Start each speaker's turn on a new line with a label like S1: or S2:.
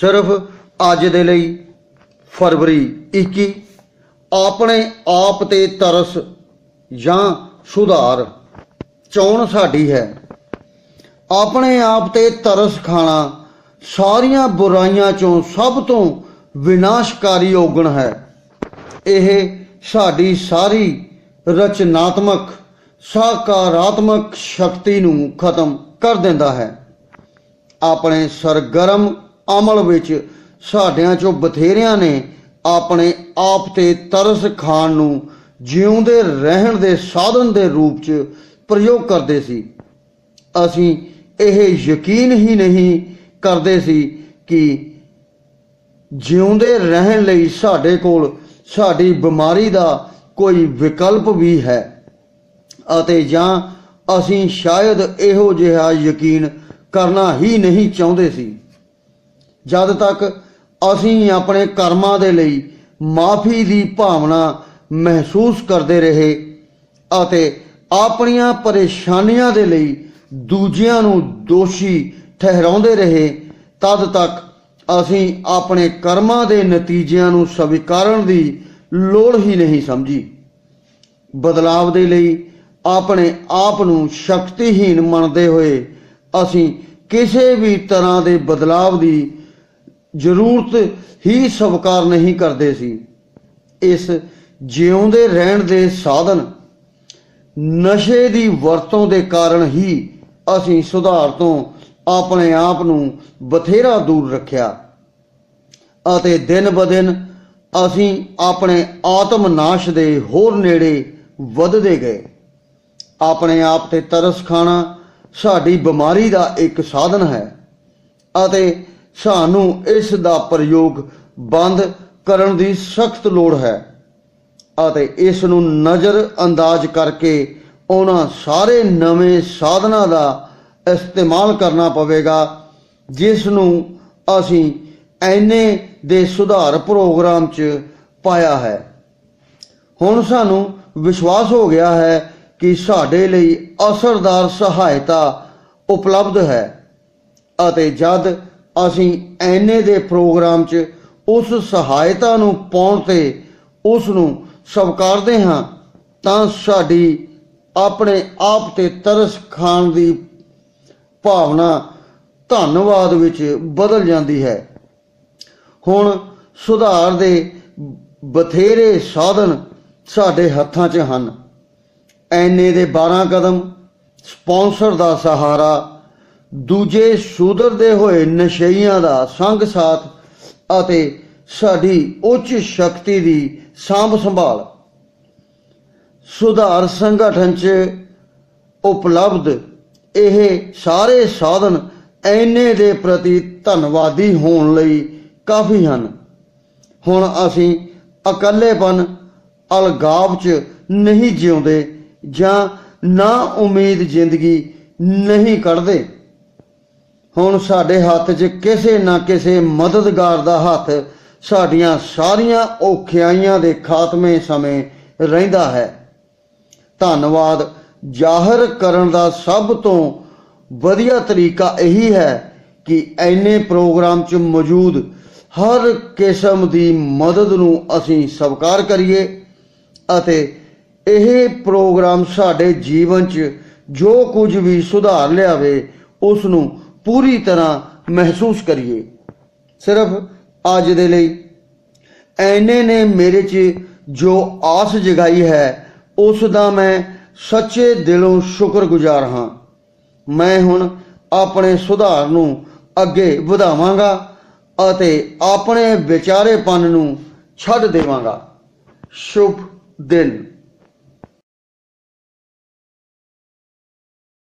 S1: ਸਿਰਫ ਅੱਜ ਦੇ ਲਈ ਫਰਵਰੀ 21 ਆਪਣੇ ਆਪ ਤੇ ਤਰਸ ਜਾਂ ਸੁਧਾਰ ਚੋਣ ਸਾਡੀ ਹੈ। ਆਪਣੇ ਆਪ ਤੇ ਤਰਸ ਖਾਣਾ ਸਾਰੀਆਂ ਬੁਰਾਈਆਂ ਚੋਂ ਸਭ ਤੋਂ ਵਿਨਾਸ਼ਕਾਰੀ ਔਗਣ ਹੈ। ਇਹ ਸਾਡੀ ਸਾਰੀ ਰਚਨਾਤਮਕ, ਸਕਾਰਾਤਮਕ ਸ਼ਕਤੀ ਨੂੰ ਖਤਮ ਕਰ ਦਿੰਦਾ ਹੈ। ਆਪਣੇ ਸਰਗਰਮ ਅਮਲ ਵਿੱਚ ਸਾਡਿਆਂ ਚੋਂ ਬਥੇਰਿਆਂ ਨੇ ਆਪਣੇ ਆਪ ਤੇ ਤਰਸ ਖਾਣ ਨੂੰ ਜਿਉਂਦੇ ਰਹਿਣ ਦੇ ਸਾਧਨ ਦੇ ਰੂਪ 'ਚ ਪ੍ਰਯੋਗ ਕਰਦੇ ਸੀ। ਅਸੀਂ ਇਹ ਯਕੀਨ ਹੀ ਨਹੀਂ ਕਰਦੇ ਸੀ ਕਿ ਜਿਉਂਦੇ ਰਹਿਣ ਲਈ ਸਾਡੇ ਕੋਲ ਸਾਡੀ ਬਿਮਾਰੀ ਦਾ ਕੋਈ ਵਿਕਲਪ ਵੀ ਹੈ ਅਤੇ ਜਾਂ ਅਸੀਂ ਸ਼ਾਇਦ ਇਹੋ ਜਿਹਾ ਯਕੀਨ ਕਰਨਾ ਹੀ ਨਹੀਂ ਚਾਹੁੰਦੇ ਸੀ। ਜਦ ਤੱਕ ਅਸੀਂ ਆਪਣੇ ਕਰਮਾਂ ਦੇ ਲਈ ਮਾਫੀ ਦੀ ਭਾਵਨਾ ਮਹਿਸੂਸ ਕਰਦੇ ਰਹੇ ਅਤੇ ਆਪਣੀਆਂ ਪਰੇਸ਼ਾਨੀਆਂ ਦੇ ਲਈ ਦੂਜਿਆਂ ਨੂੰ ਦੋਸ਼ੀ ਠਹਿਰਾਉਂਦੇ ਰਹੇ, ਤਦ ਤੱਕ ਅਸੀਂ ਆਪਣੇ ਕਰਮਾਂ ਦੇ ਨਤੀਜਿਆਂ ਨੂੰ ਸਵੀਕਾਰਨ ਦੀ ਲੋੜ ਹੀ ਨਹੀਂ ਸਮਝੀ। ਬਦਲਾਵ ਦੇ ਲਈ ਆਪਣੇ ਆਪ ਨੂੰ ਸ਼ਕਤੀਹੀਨ ਮੰਨਦੇ ਹੋਏ ਅਸੀਂ ਕਿਸੇ ਵੀ ਤਰ੍ਹਾਂ ਦੇ ਬਦਲਾਵ ਦੀ ਜ਼ਰੂਰਤ ਹੀ ਸਵੀਕਾਰ ਨਹੀਂ ਕਰਦੇ ਸੀ। ਇਸ ਜਿਉਂਦੇ ਰਹਿਣ ਦੇ ਸਾਧਨ ਨਸ਼ੇ ਦੀ ਵਰਤੋਂ ਦੇ ਕਾਰਨ ਹੀ ਅਸੀਂ ਸੁਧਾਰ ਤੋਂ ਆਪਣੇ ਆਪ ਨੂੰ ਬਥੇਰਾ ਦੂਰ ਰੱਖਿਆ ਅਤੇ ਦਿਨ ਬਦਿਨ ਅਸੀਂ ਆਪਣੇ ਆਤਮ ਨਾਸ਼ ਦੇ ਹੋਰ ਨੇੜੇ ਵੱਧਦੇ ਗਏ। ਆਪਣੇ ਆਪ ਤੇ ਤਰਸ ਖਾਣਾ ਸਾਡੀ ਬਿਮਾਰੀ ਦਾ ਇੱਕ ਸਾਧਨ ਹੈ ਅਤੇ ਸਾਨੂੰ ਇਸ ਦਾ ਪ੍ਰਯੋਗ ਬੰਦ ਕਰਨ ਦੀ ਸਖਤ ਲੋੜ ਹੈ ਅਤੇ ਇਸ ਨੂੰ ਨਜ਼ਰ ਅੰਦਾਜ਼ ਕਰਕੇ ਉਹਨਾਂ ਸਾਰੇ ਨਵੇਂ ਸਾਧਨਾਂ ਦਾ ਇਸਤੇਮਾਲ ਕਰਨਾ ਪਵੇਗਾ, ਜਿਸ ਨੂੰ ਅਸੀਂ ਐਨੇ ਦੇ ਸੁਧਾਰ ਪ੍ਰੋਗਰਾਮ 'ਚ ਪਾਇਆ ਹੈ। ਹੁਣ ਸਾਨੂੰ ਵਿਸ਼ਵਾਸ ਹੋ ਗਿਆ ਹੈ ਕਿ ਸਾਡੇ ਲਈ ਅਸਰਦਾਰ ਸਹਾਇਤਾ ਉਪਲਬਧ ਹੈ ਅਤੇ ਜਦ ਅਸੀਂ ਐਨੇ ਦੇ ਪ੍ਰੋਗਰਾਮ 'ਚ ਉਸ ਸਹਾਇਤਾ ਨੂੰ ਪਾਉਣ ਤੇ ਉਸ ਨੂੰ ਸਵੀਕਾਰਦੇ ਹਾਂ, ਤਾਂ ਸਾਡੀ ਆਪਣੇ ਆਪ ਤੇ ਤਰਸ ਖਾਣ ਦੀ ਭਾਵਨਾ ਧੰਨਵਾਦ ਵਿੱਚ ਬਦਲ ਜਾਂਦੀ ਹੈ। ਹੁਣ ਸੁਧਾਰ ਦੇ ਬਥੇਰੇ ਸਾਧਨ ਸਾਡੇ ਹੱਥਾਂ 'ਚ ਹਨ। ਐਨੇ ਦੇ 12 ਕਦਮ, ਸਪਾਂਸਰ ਦਾ ਸਹਾਰਾ ਦੂਜੇ ਸੁਧਰਦੇ ਹੋਏ ਨਸ਼ਈਆਂ ਦਾ ਸੰਗ ਸਾਥ ਅਤੇ ਸਾਡੀ ਉੱਚ ਸ਼ਕਤੀ ਦੀ ਸਾਂਭ ਸੰਭਾਲ। ਸੁਧਾਰ ਸੰਗਠਨ 'ਚ ਉਪਲਬਧ ਇਹ ਸਾਰੇ ਸਾਧਨ ਐਨੇ ਦੇ ਪ੍ਰਤੀ ਧੰਨਵਾਦੀ ਹੋਣ ਲਈ ਕਾਫੀ ਹਨ। ਹੁਣ ਅਸੀਂ ਇਕੱਲੇਪਨ ਅਲਗਾਵ 'ਚ ਨਹੀਂ ਜਿਉਂਦੇ ਜਾਂ ਨਾ ਉਮੀਦ ਜ਼ਿੰਦਗੀ ਨਹੀਂ ਕੱਢਦੇ। ਹੁਣ ਸਾਡੇ ਹੱਥ 'ਚ ਕਿਸੇ ਨਾ ਕਿਸੇ ਮਦਦਗਾਰ ਦਾ ਹੱਥ ਸਾਡੀਆਂ ਸਾਰੀਆਂ ਔਖਿਆਈਆਂ ਦੇ ਖਾਤਮੇ ਸਮੇਂ ਰਹਿੰਦਾ ਹੈ। ਧੰਨਵਾਦ। ਜ਼ਾਹਰ ਕਰਨ ਦਾ ਸਭ ਤੋਂ ਵਧੀਆ ਤਰੀਕਾ ਇਹੀ ਹੈ ਕਿ ਐਨੇ ਪ੍ਰੋਗਰਾਮ 'ਚ ਮੌਜੂਦ ਹਰ ਕਿਸਮ ਦੀ ਮਦਦ ਨੂੰ ਅਸੀਂ ਸਵੀਕਾਰ ਕਰੀਏ ਅਤੇ ਇਹ ਪ੍ਰੋਗਰਾਮ ਸਾਡੇ ਜੀਵਨ 'ਚ ਜੋ ਕੁਝ ਵੀ ਸੁਧਾਰ ਲਿਆਵੇ, ਉਸ ਨੂੰ ਪੂਰੀ ਤਰ੍ਹਾਂ ਮਹਿਸੂਸ ਕਰੀਏ। ਸਿਰਫ ਅੱਜ ਦੇ ਲਈ। ਐਨੇ ਨੇ ਮੇਰੇ 'ਚ ਜੋ ਆਸ ਜਗਾਈ ਹੈ, ਉਸ ਦਾ ਮੈਂ ਸੱਚੇ ਦਿਲੋਂ ਸ਼ੁਕਰਗੁਜ਼ਾਰ ਹਾਂ। ਮੈਂ ਹੁਣ ਆਪਣੇ ਸੁਧਾਰ ਨੂੰ ਅੱਗੇ ਵਧਾਵਾਂਗਾ ਅਤੇ ਆਪਣੇ ਵਿਚਾਰੇਪਨ ਨੂੰ ਛੱਡ ਦੇਵਾਂਗਾ। ਸ਼ੁਭ ਦਿਨ।